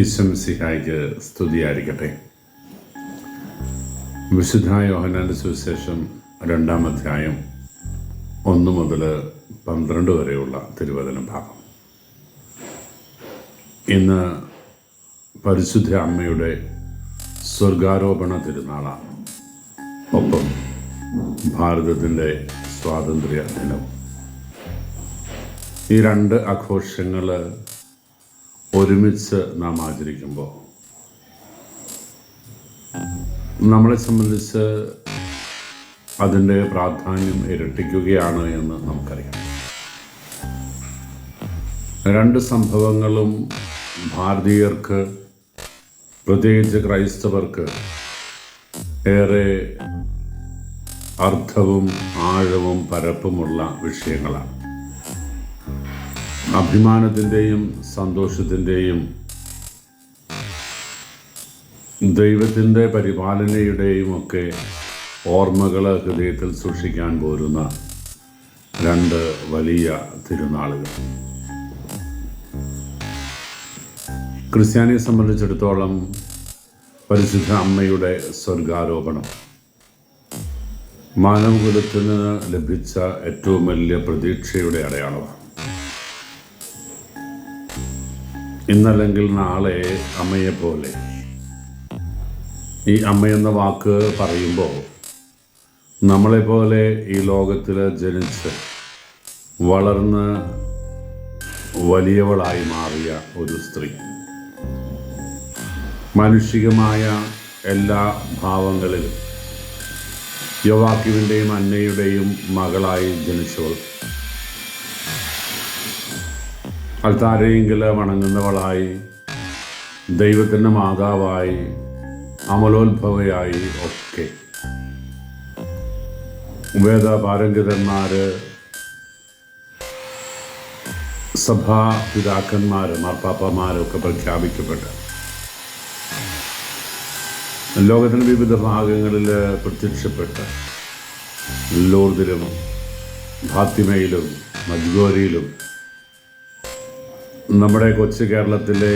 ഈശ്വംസിഹായിക്ക് സ്തുതിയായിരിക്കട്ടെ. വിശുദ്ധ യോഹനാന്റെ സുവിശേഷം രണ്ടാം അധ്യായം ഒന്ന് മുതൽ പന്ത്രണ്ട് വരെയുള്ള തിരുവചന ഭാഗം. ഇന്ന് പരിശുദ്ധ അമ്മയുടെ സ്വർഗാരോപണ തിരുനാളാണ്. ഒപ്പം ഭാരതത്തിന്റെ സ്വാതന്ത്ര്യ ദിനവും ഈ രണ്ട് ആഘോഷങ്ങൾ ഒരുമിച്ച് നാം ആചരിക്കുമ്പോൾ നമ്മളെ സംബന്ധിച്ച് അതിന്റെ പ്രാധാന്യം ഇരട്ടിക്കുകയാണ് എന്ന് നമുക്കറിയാം. രണ്ട് സംഭവങ്ങളും ഭാരതീയർക്ക് പ്രത്യേകിച്ച് ക്രൈസ്തവർക്ക് ഏറെ അർത്ഥവും ആഴവും പരപ്പുമുള്ള വിഷയങ്ങളാണ്. അഭിമാനത്തിന്റെയും സന്തോഷത്തിന്റെയും ദൈവത്തിന്റെ പരിപാലനയുടെയും ഒക്കെ ഓർമ്മകൾ ഹൃദയത്തിൽ സൂക്ഷിക്കാൻ പോരുന്ന രണ്ട് വലിയ തിരുനാളുകൾ. ക്രിസ്ത്യാനിയെ സംബന്ധിച്ചിടത്തോളം പരിശുദ്ധ അമ്മയുടെ സ്വർഗാരോപണം മാനവകുലത്തിന് ലഭിച്ച ഏറ്റവും വലിയ പ്രതീക്ഷയുടെ അടയാളമാണ്. ഇന്നല്ലെങ്കിൽ നാളെ അമ്മയെ പോലെ ഈ അമ്മയെന്ന വാക്ക് പറയുമ്പോൾ നമ്മളെപ്പോലെ ഈ ലോകത്തിൽ ജനിച്ച് വളർന്ന് വലിയവളായി മാറിയ ഒരു സ്ത്രീ. മാനുഷികമായ എല്ലാ ഭാവങ്ങളിലും യുവാക്യുവിന്റെയും അന്നയുടെയും മകളായി ജനിച്ചവൾ അൾത്താരെയെങ്കിൽ വണങ്ങുന്നവളായി ദൈവത്തിന്റെ മാതാവായി അമലോത്ഭവയായി ഒക്കെ. വേദ പാരംഗിതന്മാർ സഭാ പിതാക്കന്മാർ മാർപ്പാപ്പമാരൊക്കെ പ്രഖ്യാപിക്കപ്പെട്ട. ലോകത്തിന്റെ വിവിധ ഭാഗങ്ങളിൽ പ്രത്യക്ഷപ്പെട്ട ലോർദിലും ഫാത്തിമയിലും മജ്ഗോരിയിലും നമ്മുടെ കൊച്ചു കേരളത്തിലെ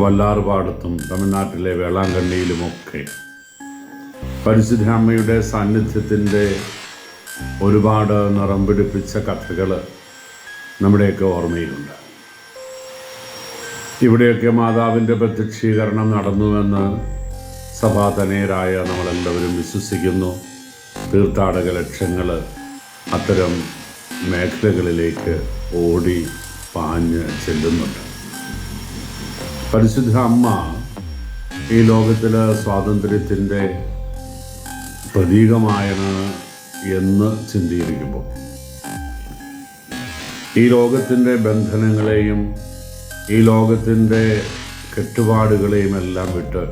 വല്ലാർപാടത്തും തമിഴ്നാട്ടിലെ വേളാങ്കണ്ണിയിലുമൊക്കെ പരിശുദ്ധ അമ്മയുടെ സാന്നിധ്യത്തിന്റെ ഒരുപാട് നിറം പിടിപ്പിച്ച കഥകൾ നമ്മുടെയൊക്കെ ഓർമ്മയിലുണ്ട്. ഇവിടെയൊക്കെ മാതാവിന്റെ പ്രത്യക്ഷീകരണം നടന്നുവെന്ന് സഭാതനേരായ നമ്മളെല്ലാവരും വിശ്വസിക്കുന്നു. തീർത്ഥാടക ലക്ഷ്യങ്ങൾ അത്തരം മേഖലകളിലേക്ക് ഓടി പാഞ്ഞ് ചെല്ലുന്നുണ്ട്. പരിശുദ്ധ അമ്മ ഈ ലോകത്തിലെ സ്വാതന്ത്ര്യത്തിന്റെ പ്രതീകമായാണ് എന്ന് ചിന്തിയിരിക്കുമ്പോൾ ഈ ലോകത്തിന്റെ ബന്ധനങ്ങളെയും ഈ ലോകത്തിന്റെ കെട്ടുപാടുകളെയും എല്ലാം വിട്ട്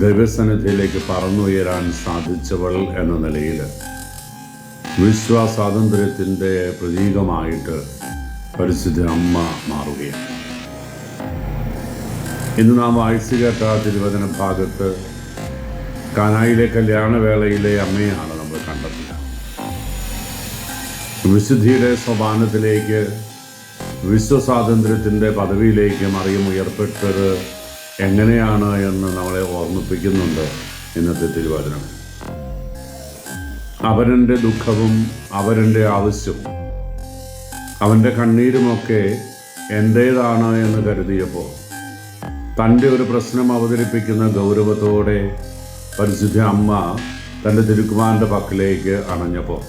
ദൈവസന്നിധിയിലേക്ക് പറന്നുയരാൻ സാധിച്ചവൾ എന്ന നിലയിൽ വിശ്വാസ്വാതന്ത്ര്യത്തിന്റെ പ്രതീകമായിട്ട് പരിശുദ്ധ അമ്മ മാറുകയാണ്. ഇന്ന് നാം വായിച്ചു കേട്ട തിരുവചന ഭാഗത്ത് കാനായിലെ കല്യാണവേളയിലെ അമ്മയാണ് നമ്മൾ കണ്ടത്. വിശുദ്ധിയുടെ സോപാനത്തിലേക്ക് വിശ്വസ്വാതന്ത്ര്യത്തിന്റെ പദവിയിലേക്ക് മറിയം ഉയർപ്പെട്ടത് എങ്ങനെയാണ് എന്ന് നമ്മളെ ഓർമ്മിപ്പിക്കുന്നുണ്ട് ഇന്നത്തെ തിരുവചനം. അവരന്റെ ദുഃഖവും അവരന്റെ ആവശ്യവും അവന്റെ കണ്ണീരുമൊക്കെ എന്റേതാണ് എന്ന് കരുതിയപ്പോൾ തന്റെ ഒരു പ്രശ്നം അവതരിപ്പിക്കുന്ന ഗൗരവത്തോടെ പരിശുദ്ധ അമ്മ തന്റെ തിരുക്കുമാരന്റെ പക്കലേക്ക് അണഞ്ഞപ്പോൾ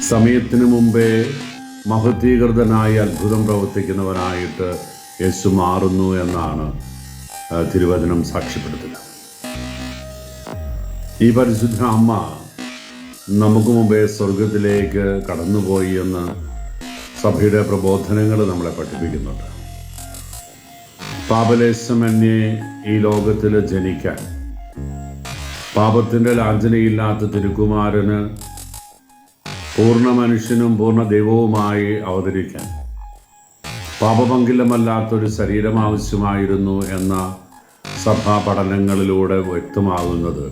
സമയത്തിന് മുമ്പേ മഹത്വീകൃതനായി അത്ഭുതം പ്രവർത്തിക്കുന്നവനായിട്ട് യേശു മാറുന്നു എന്നാണ് തിരുവചനം സാക്ഷ്യപ്പെടുത്തുന്നത്. ഈ പരിശുദ്ധ അമ്മ നമുക്ക് മുമ്പേ സ്വർഗത്തിലേക്ക് കടന്നുപോയി എന്ന് സഭയുടെ പ്രബോധനങ്ങൾ നമ്മളെ പഠിപ്പിക്കുന്നുണ്ട്. പാപലേശമന്യേ ഈ ലോകത്തിൽ ജനിക്കാൻ പാപത്തിന്റെ ലാഞ്ചനയില്ലാത്ത തിരുക്കുമാരന് പൂർണ മനുഷ്യനും പൂർണ ദൈവവുമായി അവതരിക്കാൻ പാപമംഗിലമല്ലാത്തൊരു ശരീരം ആവശ്യമായിരുന്നു എന്ന സഭാ പഠനങ്ങളിലൂടെ വ്യക്തമാകുന്നത്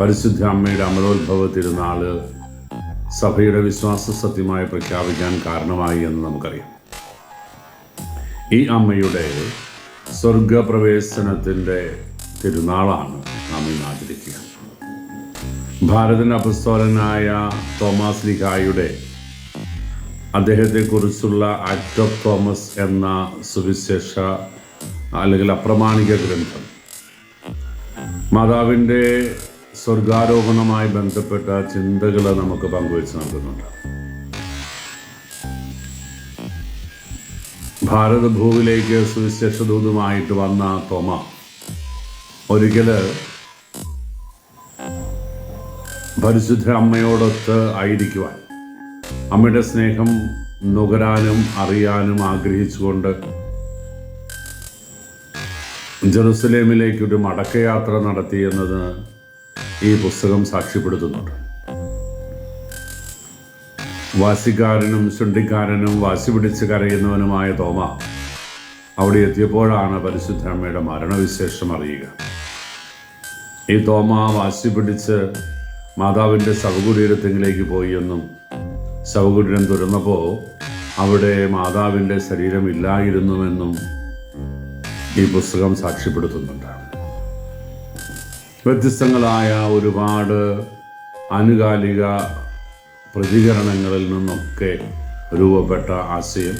പരിശുദ്ധ അമ്മയുടെ അമലോത്ഭവ തിരുനാൾ സഭയുടെ വിശ്വാസ സത്യമായി പ്രഖ്യാപിക്കാൻ കാരണമായി എന്ന് നമുക്കറിയാം. ഈ അമ്മയുടെ സ്വർഗപ്രവേശനത്തിന്റെ തിരുനാളാണ് നാം ഇന്ന് ആചരിക്കുക ഭാരതൻ അപസ്തോലനായ തോമസ് ലിഖായുടെ അദ്ദേഹത്തെക്കുറിച്ചുള്ള ആക്ട് ഓഫ് തോമസ് എന്ന സുവിശേഷ അല്ലെങ്കിൽ അപ്രമാണിക ഗ്രന്ഥം മാതാവിന്റെ സ്വർഗാരോപണവുമായി ബന്ധപ്പെട്ട ചിന്തകൾ നമുക്ക് പങ്കുവെച്ച് നൽകുന്നുണ്ട് ഭാരതഭൂവിലേക്ക് സുവിശേഷദൂതുമായിട്ട് വന്ന തോമ ഒരിക്കൽ പരിശുദ്ധ അമ്മയോടൊത്ത് ആയിരിക്കുവാൻ അമ്മയുടെ സ്നേഹം നുകരാനും അറിയാനും ആഗ്രഹിച്ചുകൊണ്ട് ജെറുസലേമിലേക്കൊരു മടക്കയാത്ര നടത്തിയെന്നത് ഈ പുസ്തകം സാക്ഷ്യപ്പെടുത്തുന്നുണ്ട്. വാസിക്കാരനും ശുണ്ടിക്കാരനും വാശി പിടിച്ച് കരയുന്നവനുമായ തോമ അവിടെ എത്തിയപ്പോഴാണ് പരിശുദ്ധ അമ്മയുടെ മരണവിശേഷം അറിയുക. ഈ തോമ വാശി പിടിച്ച് മാതാവിന്റെ ശവകുടീരത്തിങ്കിലേക്ക് പോയി എന്നും ശവകുടീരം തുറന്നപ്പോൾ അവിടെ മാതാവിന്റെ ശരീരം ഇല്ലായിരുന്നുവെന്നും ഈ പുസ്തകം സാക്ഷ്യപ്പെടുത്തുന്നുണ്ട്. വ്യത്യസ്തങ്ങളായ ഒരുപാട് ആനുകാലിക പ്രതികരണങ്ങളിൽ നിന്നൊക്കെ രൂപപ്പെട്ട ആശയം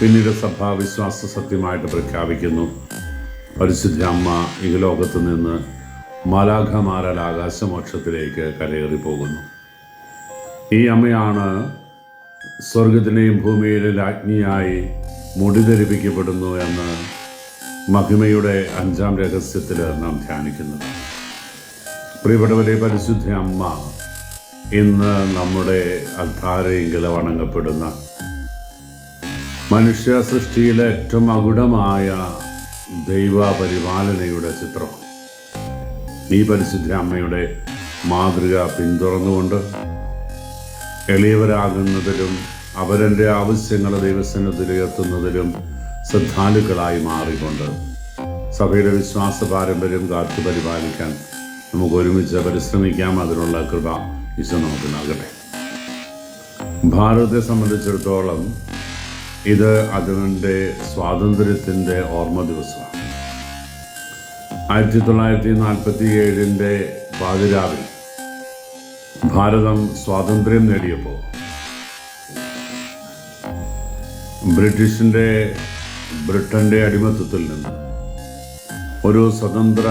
പിന്നീട് സഭാ വിശ്വാസ സത്യമായിട്ട് പ്രഖ്യാപിക്കുന്നു. പരിശുദ്ധ അമ്മ ഈ ലോകത്ത് നിന്ന് മാലാഖമാരാൽ ആകാശമോക്ഷത്തിലേക്ക് കരയേറി പോകുന്നു ഈ അമ്മയാണ് സ്വർഗത്തിനെയും ഭൂമിയിലെ രാജ്ഞിയായി മുടി ധരിപ്പിക്കപ്പെടുന്നു എന്ന് മഹിമയുടെ അഞ്ചാം രഹസ്യത്തിൽ നാം ധ്യാനിക്കുന്നത്. പ്രിയപ്പെട്ടവരെ പരിശുദ്ധ അമ്മ ഇന്ന് നമ്മുടെ അൽത്താരയെങ്കിൽ വണങ്ങപ്പെടുന്ന മനുഷ്യ സൃഷ്ടിയിലെ ഏറ്റവും മകുടമായ ദൈവപരിപാലനയുടെ ചിത്രം. ഈ പരിശുദ്ധ അമ്മയുടെ മാതൃക പിന്തുടർന്നുകൊണ്ട് എളിയവരാകുന്നതിലും അവരന്റെ ആവശ്യങ്ങൾ ദൈവസന്നദ്ധയിൽ ഉയർത്തുന്നതിലും ശ്രദ്ധാലുക്കളായി മാറിക്കൊണ്ട് സഭയുടെ വിശ്വാസ പാരമ്പര്യം കാത്തു പരിപാലിക്കാൻ നമുക്ക് ഒരുമിച്ച് പരിശ്രമിക്കാം. അതിനുള്ള കൃപ ഈശോ നമുക്ക് നൽകട്ടെ. ഭാരതത്തെ സംബന്ധിച്ചിടത്തോളം ഇത് അതിന്റെ സ്വാതന്ത്ര്യത്തിന്റെ ഓർമ്മ ദിവസമാണ്. ആയിരത്തി തൊള്ളായിരത്തി നാൽപ്പത്തി ഏഴിന്റെ പാതിരാവിൽ ഭാരതം സ്വാതന്ത്ര്യം നേടിയപ്പോൾ ബ്രിട്ടീഷിന്റെ ബ്രിട്ടന്റെ അടിമത്തത്തിൽ നിന്ന് ഒരു സ്വതന്ത്ര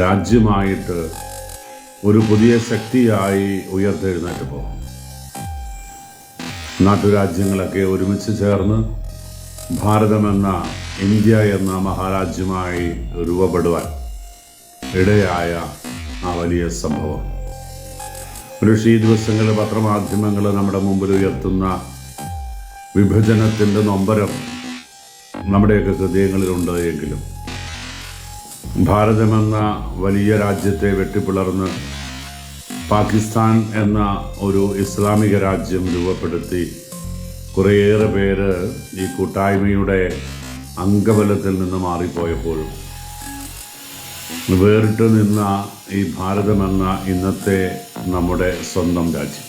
രാജ്യമായിട്ട് ഒരു പുതിയ ശക്തിയായി ഉയർത്തെഴുന്നേറ്റ് പോകും. നാട്ടുരാജ്യങ്ങളൊക്കെ ഒരുമിച്ച് ചേർന്ന് ഭാരതമെന്ന ഇന്ത്യ എന്ന മഹാരാജ്യമായി രൂപപ്പെടുവാൻ ഇടയായ ആ വലിയ സംഭവം. ഋഷി ദിവസങ്ങളിൽ പത്രമാധ്യമങ്ങൾ നമ്മുടെ മുമ്പിൽ ഉയർത്തുന്ന വിഭജനത്തിന്റെ നൊമ്പരം നമ്മുടെയൊക്കെ ഹൃദയങ്ങളിലുണ്ട് എങ്കിലും ഭാരതമെന്ന വലിയ രാജ്യത്തെ വെട്ടിപ്പിളർന്ന് പാകിസ്ഥാൻ എന്ന ഒരു ഇസ്ലാമിക രാജ്യം രൂപപ്പെടുത്തി കുറേയേറെ പേര് ഈ കൂട്ടായ്മയുടെ അംഗബലത്തിൽ നിന്ന് മാറിപ്പോയപ്പോഴും വേറിട്ട് നിന്ന ഈ ഭാരതമെന്ന ഇന്നത്തെ നമ്മുടെ സ്വന്തം രാജ്യം.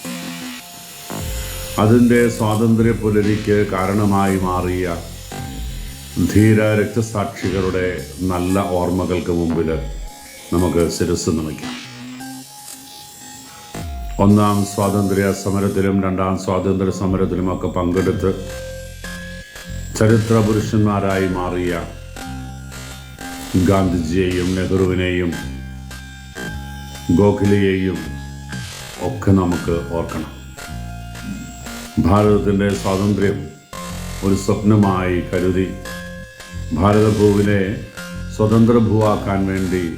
അതിന്റെ സ്വാതന്ത്ര്യ പുലരിക്ക് കാരണമായി മാറിയ ധീര രക്തസാക്ഷികളുടെ നല്ല ഓർമ്മകൾക്ക് മുമ്പിൽ നമുക്ക് ശിരസ് നമിക്കാം ഒന്നാം സ്വാതന്ത്ര്യ സമരത്തിലും രണ്ടാം സ്വാതന്ത്ര്യ സമരത്തിലുമൊക്കെ പങ്കെടുത്ത് ചരിത്ര പുരുഷന്മാരായി മാറിയ ഗാന്ധിജിയെയും നെഹ്റുവിനെയും ഗോഖലെയെയും ഒക്കെ നമുക്ക് ഓർക്കണം. ഭാരതത്തിന്റെ സ്വാതന്ത്ര്യം ഒരു സ്വപ്നമായി കരുതി ഭാരതഭൂവിനെ സ്വതന്ത്ര ഭൂവാക്കാൻ വേണ്ടി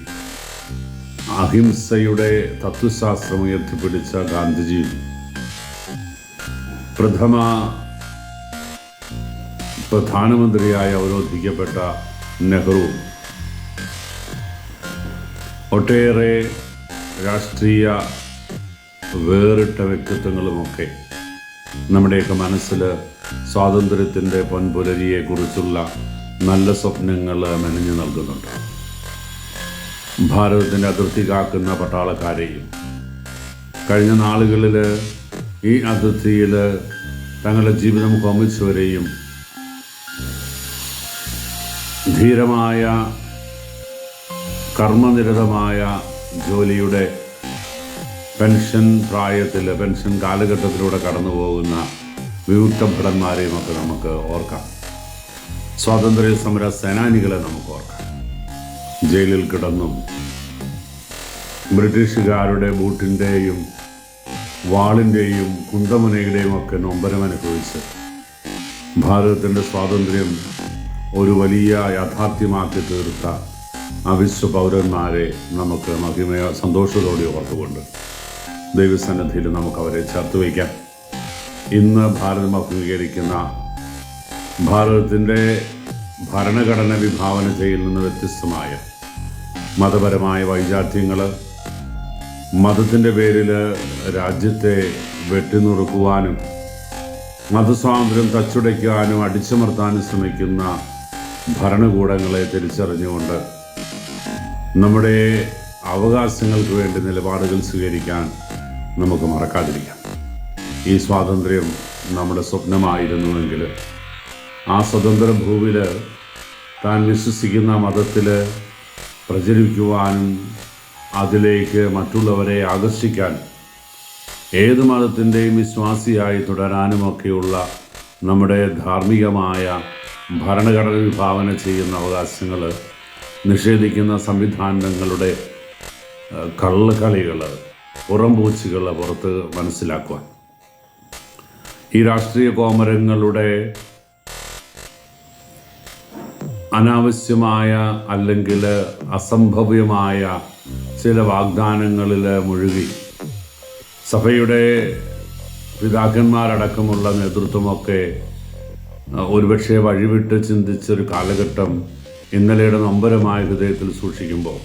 അഹിംസയുടെ തത്വശാസ്ത്രം ഉയർത്തിപ്പിടിച്ച ഗാന്ധിജി. പ്രഥമ പ്രധാനമന്ത്രിയായി അവരോധിക്കപ്പെട്ട നെഹ്റു. ഒട്ടേറെ രാഷ്ട്രീയ വേറിട്ട വ്യക്തിത്വങ്ങളുമൊക്കെ നമ്മുടെയൊക്കെ മനസ്സിൽ സ്വാതന്ത്ര്യത്തിന്റെ പൊൻപുലരിയെക്കുറിച്ചുള്ള നല്ല സ്വപ്നങ്ങൾ മെനഞ്ഞു നൽകുന്നുണ്ട്. ഭാരതത്തിന്റെ അതിർത്തി കാക്കുന്ന പട്ടാളക്കാരെയും കഴിഞ്ഞ നാളുകളിൽ ഈ അതിർത്തിയിൽ തങ്ങളുടെ ജീവിതം കൊമിച്ചവരെയും ധീരമായ കർമ്മനിരതമായ ജോലിയുടെ പെൻഷൻ പ്രായത്തിൽ പെൻഷൻ കാലഘട്ടത്തിലൂടെ കടന്നു പോകുന്ന വിമുക്ത ഭടന്മാരെയും ഒക്കെ നമുക്ക് ഓർക്കാം. സ്വാതന്ത്ര്യ സമര സേനാനികളെ നമുക്ക് ഓർക്കാം. ജയിലിൽ കിടന്നും ബ്രിട്ടീഷുകാരുടെ ബൂട്ടിന്റെയും വാളിന്റെയും കുന്തമുനയുടെയും ഒക്കെ നൊമ്പരം അനുഭവിച്ച് ഭാരതത്തിന്റെ സ്വാതന്ത്ര്യം ഒരു വലിയ യാഥാർത്ഥ്യമാക്കി തീർത്ത അവിശ്വ പൗരന്മാരെ നമുക്ക് മഹിമയ സന്തോഷത്തോടെ ഓർത്തുകൊണ്ട് ദൈവസന്നിധിയിൽ നമുക്ക് അവരെ ചേർത്ത് വയ്ക്കാം. ഇന്ന് ഭാരതം അഭിമുഖീകരിക്കുന്ന ഭാരതത്തിന്റെ ഭരണഘടന വിഭാവന ചെയ്യൽ നിന്ന് വ്യത്യസ്തമായ മതപരമായ വൈജാത്യങ്ങൾ മതത്തിന്റെ പേരിൽ രാജ്യത്തെ വെട്ടിനുറുക്കുവാനും മതസ്വാതന്ത്ര്യം തച്ചുടയ്ക്കാനും അടിച്ചമർത്താനും ശ്രമിക്കുന്ന ഭരണകൂടങ്ങളെ തിരിച്ചറിഞ്ഞുകൊണ്ട് നമ്മുടെ അവകാശങ്ങൾക്ക് വേണ്ടി നിലപാടുകൾ സ്വീകരിക്കാൻ നമുക്ക് മറക്കാതിരിക്കാം. ഈ സ്വാതന്ത്ര്യം നമ്മുടെ സ്വപ്നമായിരുന്നുവെങ്കിൽ ആ സ്വതന്ത്ര ഭൂവിൽ താൻ വിശ്വസിക്കുന്ന മതത്തിൽ പ്രചരിക്കുവാനും അതിലേക്ക് മറ്റുള്ളവരെ ആകർഷിക്കാൻ ഏത് മതത്തിന്റെയും വിശ്വാസിയായി തുടരാനുമൊക്കെയുള്ള നമ്മുടെ ധാർമ്മികമായ ഭരണഘടന വിഭാവന ചെയ്യുന്ന അവകാശങ്ങൾ നിഷേധിക്കുന്ന സംവിധാനങ്ങളുടെ കള്ളക്കളികൾ പുറംപൂച്ചുകൾ പുറത്ത് മനസ്സിലാക്കുവാൻ. ഈ രാഷ്ട്രീയ കോമരങ്ങളുടെ അനാവശ്യമായ അല്ലെങ്കിൽ അസംഭവ്യമായ ചില വാഗ്ദാനങ്ങളിൽ മുഴുകി സഭയുടെ പിതാക്കന്മാരടക്കമുള്ള നേതൃത്വമൊക്കെ ഒരുപക്ഷെ വഴിവിട്ട് ചിന്തിച്ചൊരു കാലഘട്ടം ഇന്നലെയുടെ നൊമ്പരമായ ഹൃദയത്തിൽ സൂക്ഷിക്കുമ്പോൾ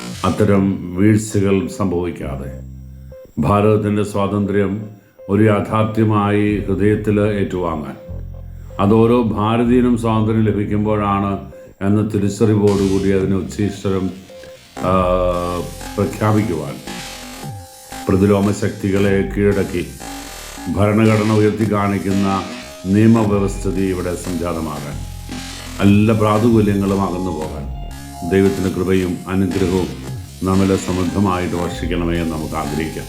അത്തരം വീഴ്ചകൾ സംഭവിക്കാതെ ഭാരതത്തിന്റെ സ്വാതന്ത്ര്യം ഒരു യാഥാർത്ഥ്യമായി ഹൃദയത്തിൽ ഏറ്റുവാങ്ങാൻ അതോരോ ഭാരതീയനും സ്വാതന്ത്ര്യം ലഭിക്കുമ്പോഴാണ് എന്ന തിരിച്ചറിവോടുകൂടി അതിന് ഉച്ചീശ്വരം പ്രഖ്യാപിക്കുവാൻ. പ്രതിലോമ ശക്തികളെ കീഴടക്കി ഭരണഘടന ഉയർത്തി കാണിക്കുന്ന നിയമവ്യവസ്ഥിതി ഇവിടെ സംജാതമാകാൻ എല്ലാ പ്രാതുകൂല്യങ്ങളും അകന്നു പോകാൻ ദൈവത്തിന്റെ കൃപയും അനുഗ്രഹവും നമ്മളെ സമൃദ്ധമായിട്ട് വർഷിക്കണമേ എന്ന് നമുക്ക് ആഗ്രഹിക്കാം.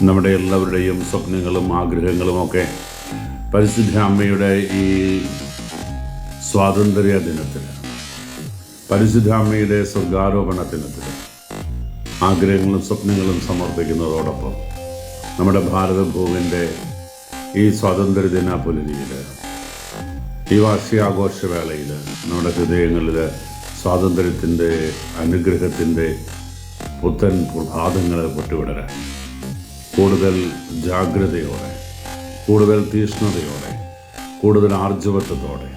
നമ്മുടെ എല്ലാവരുടെയും സ്വപ്നങ്ങളും ആഗ്രഹങ്ങളും ഒക്കെ പരിശുദ്ധ അമ്മയുടെ ഈ സ്വാതന്ത്ര്യ ദിനത്തിൽ പരിശുദ്ധ അമ്മയുടെ സ്വർഗാരോപണ ദിനത്തിൽ ആഗ്രഹങ്ങളും സ്വപ്നങ്ങളും സമർപ്പിക്കുന്നതോടൊപ്പം നമ്മുടെ ഭാരതഭൂവിന്റെ ഈ സ്വാതന്ത്ര്യ സ്വാതന്ത്ര്യദിന പുലരിയിൽ ഈ വാർഷികാഘോഷവേളയിൽ നമ്മുടെ ഹൃദയങ്ങളിൽ സ്വാതന്ത്ര്യത്തിന്റെ അനുഗ്രഹത്തിന്റെ പുത്തൻ പ്രഭാതങ്ങളെ പൊട്ടുവിടരാൻ. കൂടുതൽ ജാഗ്രതയോടെ കൂടുതൽ തീഷ്ണതയോടെ കൂടുതൽ ആർജവത്വത്തോടെ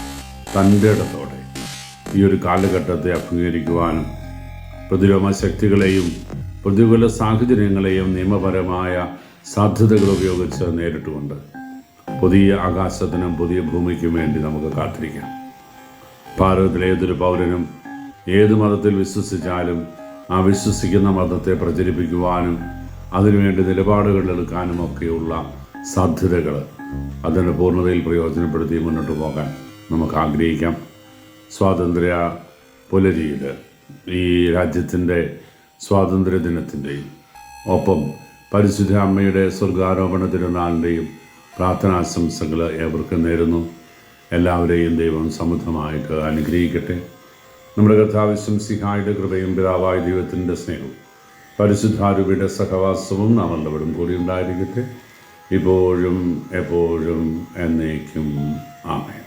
തന്റെ ഇടത്തോടെ ഈ ഒരു കാലഘട്ടത്തെ അഭിമുഖീകരിക്കുവാനും പ്രതിലോമ ശക്തികളെയും പ്രതികൂല സാഹചര്യങ്ങളെയും നിയമപരമായ സാധ്യതകൾ ഉപയോഗിച്ച് നേരിട്ടുകൊണ്ട് പുതിയ ആകാശത്തിനും പുതിയ ഭൂമിക്കും വേണ്ടി നമുക്ക് കാത്തിരിക്കാം. ഭാരതത്തിലെ ഏതൊരു പൗരനും ഏത് മതത്തിൽ വിശ്വസിച്ചാലും ആ വിശ്വസിക്കുന്ന മതത്തെ പ്രചരിപ്പിക്കുവാനും അതിനുവേണ്ടി നിലപാടുകൾ എടുക്കാനും ഒക്കെയുള്ള സാധ്യതകൾ അതിന്റെ പൂർണതയിൽ പ്രയോജനപ്പെടുത്തി മുന്നോട്ട് പോകാൻ നമുക്ക് ആഗ്രഹിക്കാം. സ്വാതന്ത്ര്യ പുലരിയിൽ ഈ രാജ്യത്തിന്റെ സ്വാതന്ത്ര്യ ദിനത്തിന്റെയും ഒപ്പം പരിശുദ്ധ അമ്മയുടെ സ്വർഗാരോപണ തിരുനാളിന്റെയും പ്രാർത്ഥനാശംസകൾ ഏവർക്കും നേരുന്നു. എല്ലാവരെയും ദൈവം സമൃദ്ധമായിട്ട് അനുഗ്രഹിക്കട്ടെ. നമ്മുടെ കർത്താവിശ്വം സിഹായുടെ കൃപയും പിതാവായ ദൈവത്തിന്റെ സ്നേഹവും പരിശുദ്ധാരൂപിയുടെ സഹവാസവും നാം എല്ലാവരും കൂടി ഉണ്ടായിരിക്കട്ടെ. ഇപ്പോഴും എപ്പോഴും എന്നേക്കും. ആമേൻ.